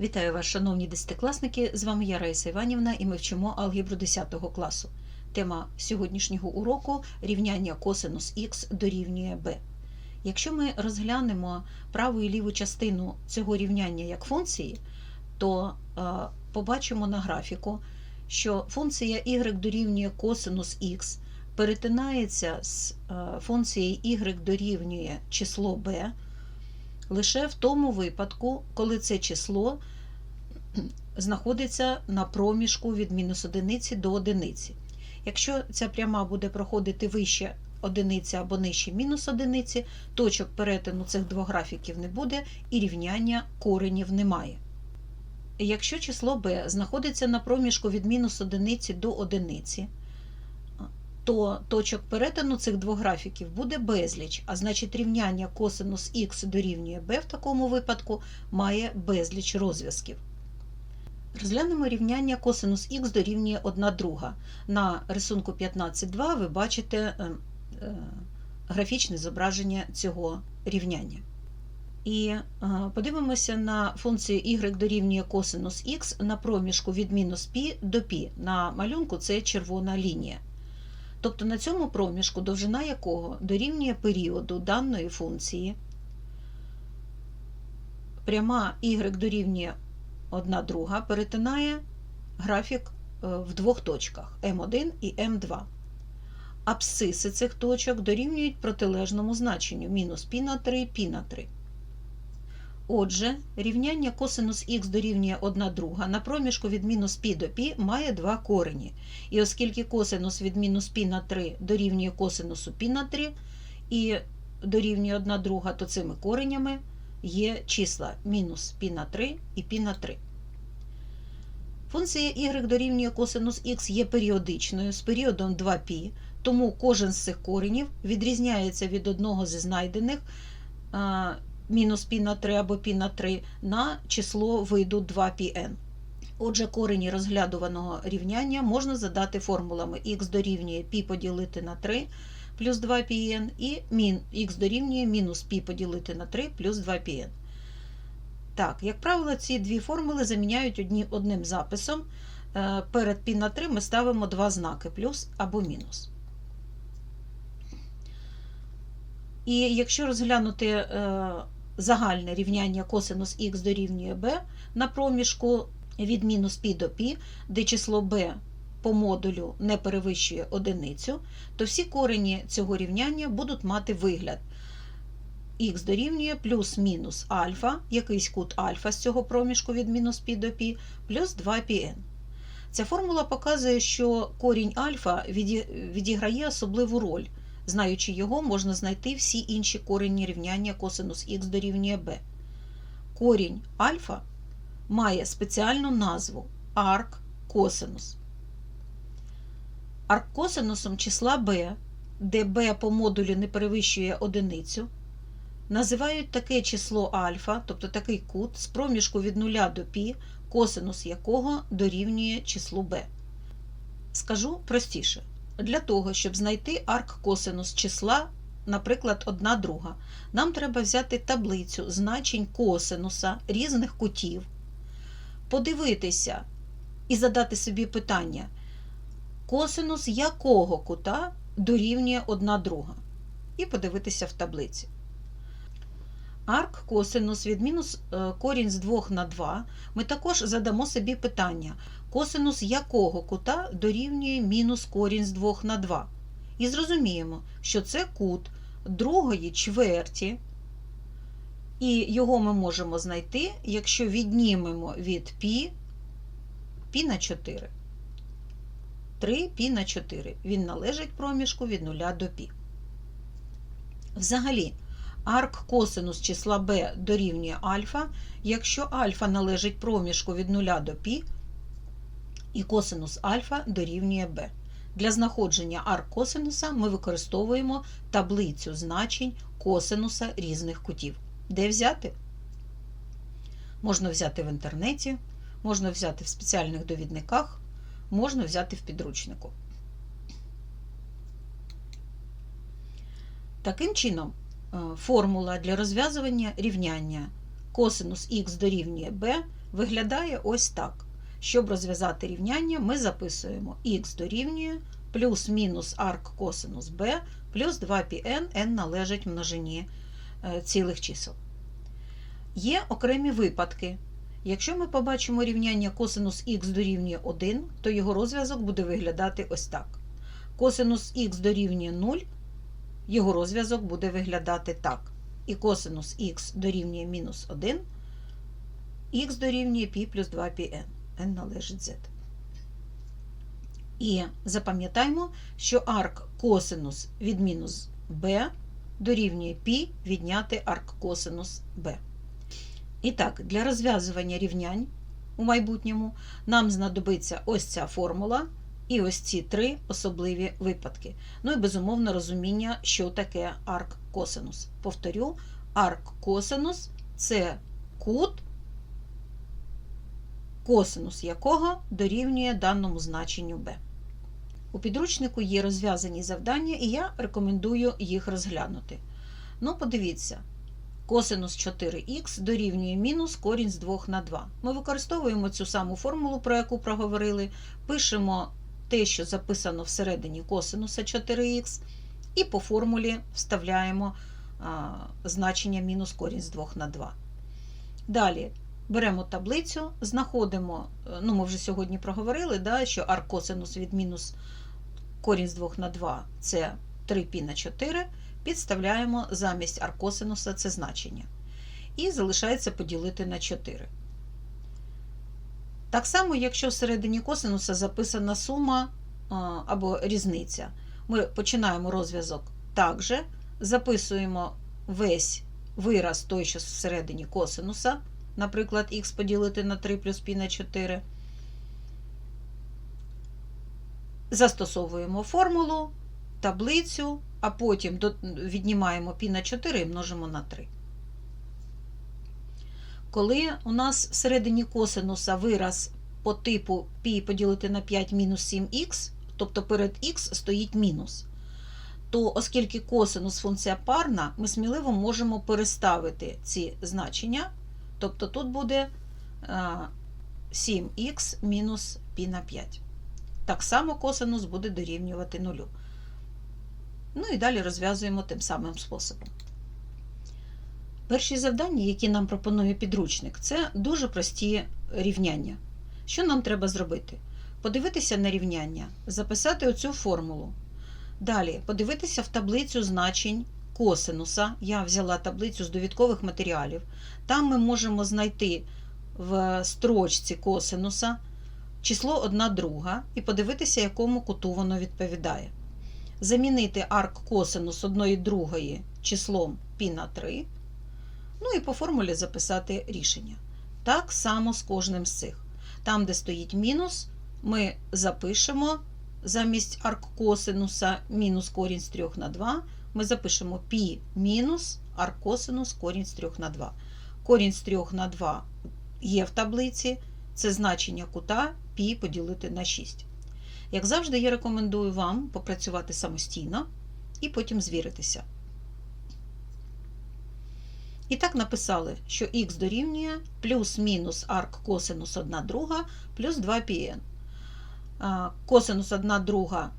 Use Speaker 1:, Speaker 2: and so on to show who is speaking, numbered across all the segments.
Speaker 1: Вітаю вас, шановні десятикласники! З вами я Раїса Іванівна і ми вчимо алгебру 10 класу. Тема сьогоднішнього уроку рівняння косинус х дорівнює b. Якщо ми розглянемо праву і ліву частину цього рівняння як функції, то е, побачимо на графіку, що функція y дорівнює косинус х перетинається з е, функцією y дорівнює число b лише в тому випадку, коли це число знаходиться на проміжку від мінус одиниці до одиниці. Якщо ця пряма буде проходити вище одиниці або нижче мінус одиниці, точок перетину цих двох графіків не буде і рівняння коренів немає. Якщо число b знаходиться на проміжку від мінус одиниці до одиниці, то точок перетину цих двох графіків буде безліч, а значить рівняння косинус х дорівнює b в такому випадку має безліч розв'язків. Розглянемо рівняння косинус х дорівнює 1 друга. На рисунку 15.2 ви бачите е, е, графічне зображення цього рівняння. І е, подивимося на функцію y дорівнює косинус х на проміжку від мінус π до π. На малюнку це червона лінія. Тобто на цьому проміжку, довжина якого дорівнює періоду даної функції, пряма y дорівнює 1 друга перетинає графік е, в двох точках М1 і М2. Абсциси цих точок дорівнюють протилежному значенню мінус π на 3 π на 3. Отже, рівняння косинус х дорівнює 1 друга на проміжку від мінус пі до пі має два корені. І оскільки косинус від мінус пі на 3 дорівнює косинусу пі на 3 і дорівнює 1 друга, то цими коренями є числа мінус пі на 3 і пі на 3. Функція y дорівнює косинус х є періодичною з періодом 2π, тому кожен з цих коренів відрізняється від одного зі знайдених мінус π на 3 або π на 3 на число виду 2πn. Отже, корені розглядуваного рівняння можна задати формулами х дорівнює π поділити на 3 плюс 2πn і мін х дорівнює мінус π поділити на 3 плюс 2πn. Так, як правило, ці дві формули заміняють одні, одним записом. Е, Перед π на 3 ми ставимо два знаки плюс або мінус. І якщо розглянути е, загальне рівняння косинус х дорівнює b на проміжку від мінус π до π, де число b по модулю не перевищує одиницю, то всі корені цього рівняння будуть мати вигляд. х дорівнює плюс-мінус альфа, якийсь кут альфа з цього проміжку від мінус π до π, плюс 2πn. Ця формула показує, що корінь альфа відіграє особливу роль. Знаючи його, можна знайти всі інші корені рівняння косинус х дорівнює b. Корінь альфа має спеціальну назву арк косинус. Арккосинусом числа b, де b по модулю не перевищує одиницю, називають таке число альфа, тобто такий кут, з проміжку від 0 до π, косинус якого дорівнює числу b. Скажу простіше. Для того, щоб знайти арк-косинус числа, наприклад, 1 друга, нам треба взяти таблицю значень косинуса різних кутів, подивитися і задати собі питання, косинус якого кута дорівнює 1 друга, і подивитися в таблиці Арк косинус від мінус е, корінь з 2 на 2, ми також задамо собі питання, косинус якого кута дорівнює мінус корінь з 2 на 2. І зрозуміємо, що це кут другої чверті, і його ми можемо знайти, якщо віднімемо від π π на 4. 3 π на 4. Він належить проміжку від 0 до π. Взагалі, арк косинус числа b дорівнює альфа, якщо альфа належить проміжку від 0 до π, і косинус альфа дорівнює b. Для знаходження арк косинуса ми використовуємо таблицю значень косинуса різних кутів. Де взяти? Можна взяти в інтернеті, можна взяти в спеціальних довідниках, можна взяти в підручнику. Таким чином, формула для розв'язування рівняння косинус х дорівнює b виглядає ось так. Щоб розв'язати рівняння, ми записуємо х дорівнює плюс-мінус арк косинус b плюс 2πn, n належить множині е, цілих чисел. Є окремі випадки. Якщо ми побачимо рівняння косинус х дорівнює 1, то його розв'язок буде виглядати ось так. Косинус х дорівнює 0, його розв'язок буде виглядати так. І косинус х дорівнює мінус 1, х дорівнює π плюс 2πn, n належить z. І запам'ятаємо, що арк косинус від мінус b дорівнює π відняти арк косинус b. І так, для розв'язування рівнянь у майбутньому нам знадобиться ось ця формула і ось ці три особливі випадки. Ну і безумовно розуміння, що таке арк косинус. Повторю, арк косинус це кут, косинус якого дорівнює даному значенню b. У підручнику є розв'язані завдання, і я рекомендую їх розглянути. Ну, подивіться, косинус 4х дорівнює мінус корінь з 2 на 2. Ми використовуємо цю саму формулу, про яку проговорили, пишемо те, що записано всередині косинуса 4х, і по формулі вставляємо а, значення мінус корінь з 2 на 2. Далі беремо таблицю, знаходимо, ну ми вже сьогодні проговорили, да, що аркосинус від мінус корінь з 2 на 2 це 3π на 4, підставляємо замість аркосинуса це значення. І залишається поділити на 4. Так само, якщо всередині косинуса записана сума або різниця, ми починаємо розв'язок так же, записуємо весь вираз той, що всередині косинуса, наприклад, х поділити на 3 плюс π на 4. Застосовуємо формулу, таблицю, а потім віднімаємо π на 4 і множимо на 3. Коли у нас всередині косинуса вираз по типу π поділити на 5 мінус 7х, тобто перед х стоїть мінус, то оскільки косинус функція парна, ми сміливо можемо переставити ці значення, тобто тут буде 7х мінус π на 5. Так само косинус буде дорівнювати нулю. Ну і далі розв'язуємо тим самим способом. Перші завдання, які нам пропонує підручник, це дуже прості рівняння. Що нам треба зробити? Подивитися на рівняння, записати оцю формулу. Далі подивитися в таблицю значень косинуса. Я взяла таблицю з довідкових матеріалів. Там ми можемо знайти в строчці косинуса число 1 друга і подивитися, якому куту воно відповідає. Замінити арк косинус 1 другої числом π на 3. Ну і по формулі записати рішення. Так само з кожним з цих. Там, де стоїть мінус, ми запишемо замість арк косинуса мінус корінь з 3 на 2, ми запишемо π мінус арк косинус корінь з 3 на 2. Корінь з 3 на 2 є в таблиці, це значення кута π поділити на 6. Як завжди, я рекомендую вам попрацювати самостійно і потім звіритися. І так написали, що х дорівнює плюс-мінус арк косинус 1 друга плюс 2πn. Косинус 1 друга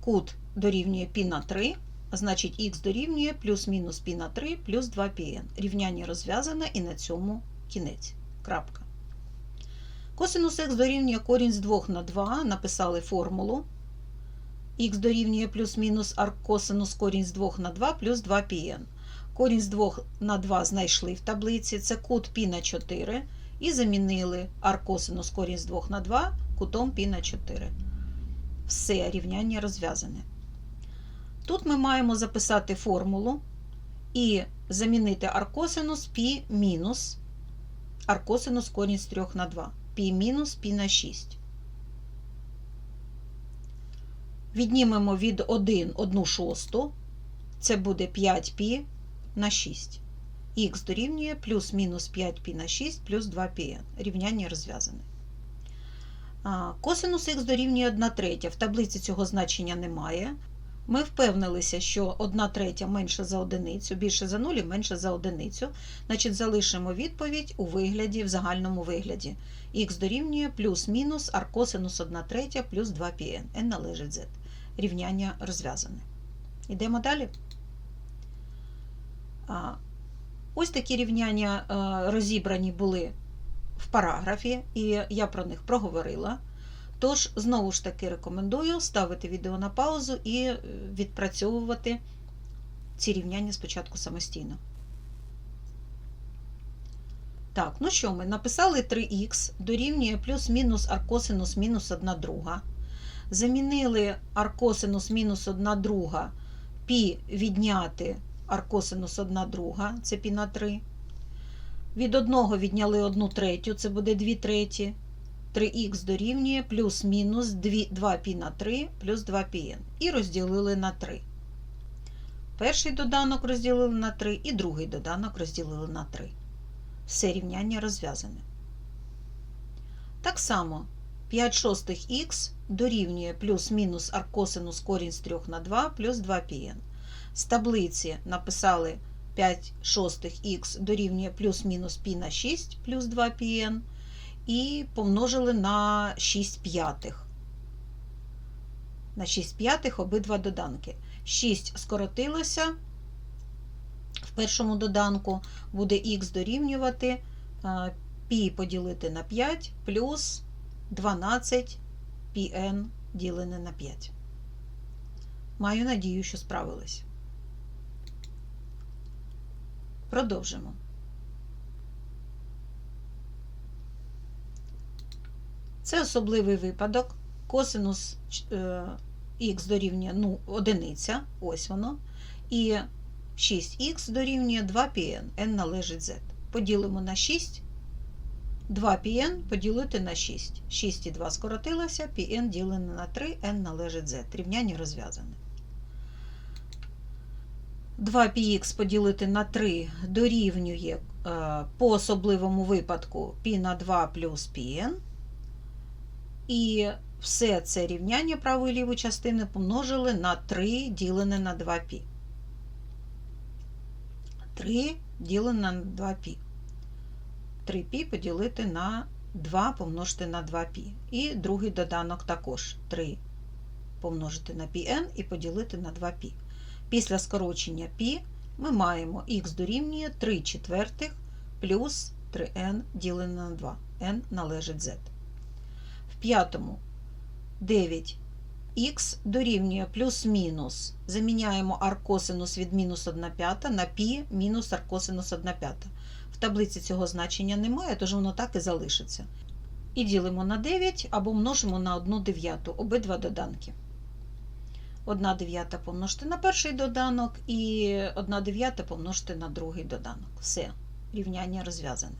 Speaker 1: кут дорівнює π на 3, а значить х дорівнює плюс-мінус π на 3 плюс 2πn. Рівняння розв'язане і на цьому кінець. Крапка. Косинус х дорівнює корінь з 2 на 2, написали формулу. х дорівнює плюс-мінус арк косинус корінь з 2 на 2 плюс 2πn. Корінь з 2 на 2 знайшли в таблиці, це кут пі на 4. І замінили аркосинус корінь з 2 на 2 кутом пі на 4. Все рівняння розв'язане. Тут ми маємо записати формулу і замінити аркосинус пі мінус аркосинус корінь з 3 на 2, пі мінус пі на 6. Віднімемо від 1 1 шосту, це буде 5 π на 6. Х дорівнює плюс-мінус 5π на 6 плюс 2πn. Рівняння розв'язане. Косинус х дорівнює 1 третя. В таблиці цього значення немає. Ми впевнилися, що 1 третя менше за одиницю, більше за 0 і менше за одиницю. Значить, залишимо відповідь у вигляді, в загальному вигляді. Х дорівнює плюс-мінус аркосинус 1 третя плюс 2 πn. n належить z. Рівняння розв'язане. Йдемо далі. Ось такі рівняння е, розібрані були в параграфі, і я про них проговорила. Тож, знову ж таки, рекомендую ставити відео на паузу і е, відпрацьовувати ці рівняння спочатку самостійно. Так, ну що, ми написали 3х дорівнює плюс-мінус аркосинус мінус 1 друга. Замінили аркосинус мінус 1 друга пі відняти аркосинус 1 друга, це пі на 3. Від одного відняли 1 третю, це буде 2 треті. 3х дорівнює плюс-мінус 2 пі на 3 плюс 2 пін. І розділили на 3. Перший доданок розділили на 3 і другий доданок розділили на 3. Все рівняння розв'язане. Так само 5 шостих х дорівнює плюс-мінус аркосинус корінь з 3 на 2 плюс 2 пін з таблиці написали 5 шостих х дорівнює плюс-мінус пі на 6 плюс 2 пн і помножили на 6 п'ятих. На 6 п'ятих обидва доданки. 6 скоротилося в першому доданку, буде х дорівнювати е, пі поділити на 5 плюс 12 пн ділене на 5. Маю надію, що справились. Продовжимо. Це особливий випадок. Косинус х дорівнює ну, одиниця, ось воно. І 6х дорівнює 2πn, n належить z. Поділимо на 6. 2πn поділити на 6. 6 і 2 скоротилося, πn ділене на 3, n належить z. Рівняння розв'язане. 2πx поділити на 3 дорівнює е, по особливому випадку π на 2 плюс πn. І все це рівняння правої і лівої частини помножили на 3 ділене на 2π. 3 ділене на 2π. 3π поділити на 2 помножити на 2π. І другий доданок також 3 помножити на πn і поділити на 2π. Після скорочення π ми маємо х дорівнює 3 четвертих плюс 3n ділене на 2. n належить z. В п'ятому 9х дорівнює плюс-мінус. Заміняємо аркосинус від мінус 1 п'ята на π мінус аркосинус 1 п'ята. В таблиці цього значення немає, тож воно так і залишиться. І ділимо на 9 або множимо на 1 дев'яту обидва доданки. 1 дев'ята помножити на перший доданок і 1 дев'ята помножити на другий доданок. Все, рівняння розв'язане.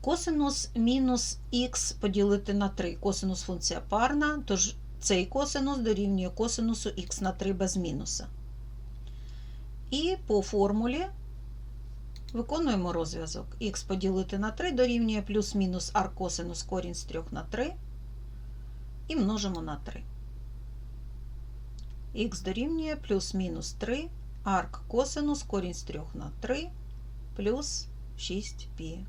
Speaker 1: Косинус мінус х поділити на 3. Косинус функція парна, тож цей косинус дорівнює косинусу х на 3 без мінуса. І по формулі виконуємо розв'язок. х поділити на 3 дорівнює плюс-мінус арк косинус корінь з 3 на 3 і множимо на 3. Х дорівнює плюс-мінус 3 арк косинус корінь з 3 на 3 плюс 6πn.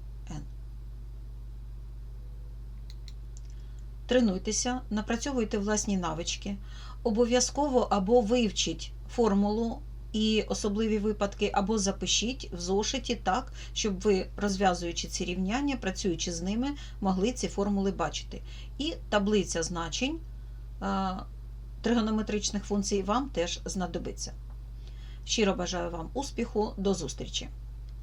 Speaker 1: Тренуйтеся, напрацьовуйте власні навички, обов'язково або вивчіть формулу і особливі випадки, або запишіть в зошиті так, щоб ви, розв'язуючи ці рівняння, працюючи з ними, могли ці формули бачити. І таблиця значень тригонометричних функцій вам теж знадобиться. Щиро бажаю вам успіху, до зустрічі!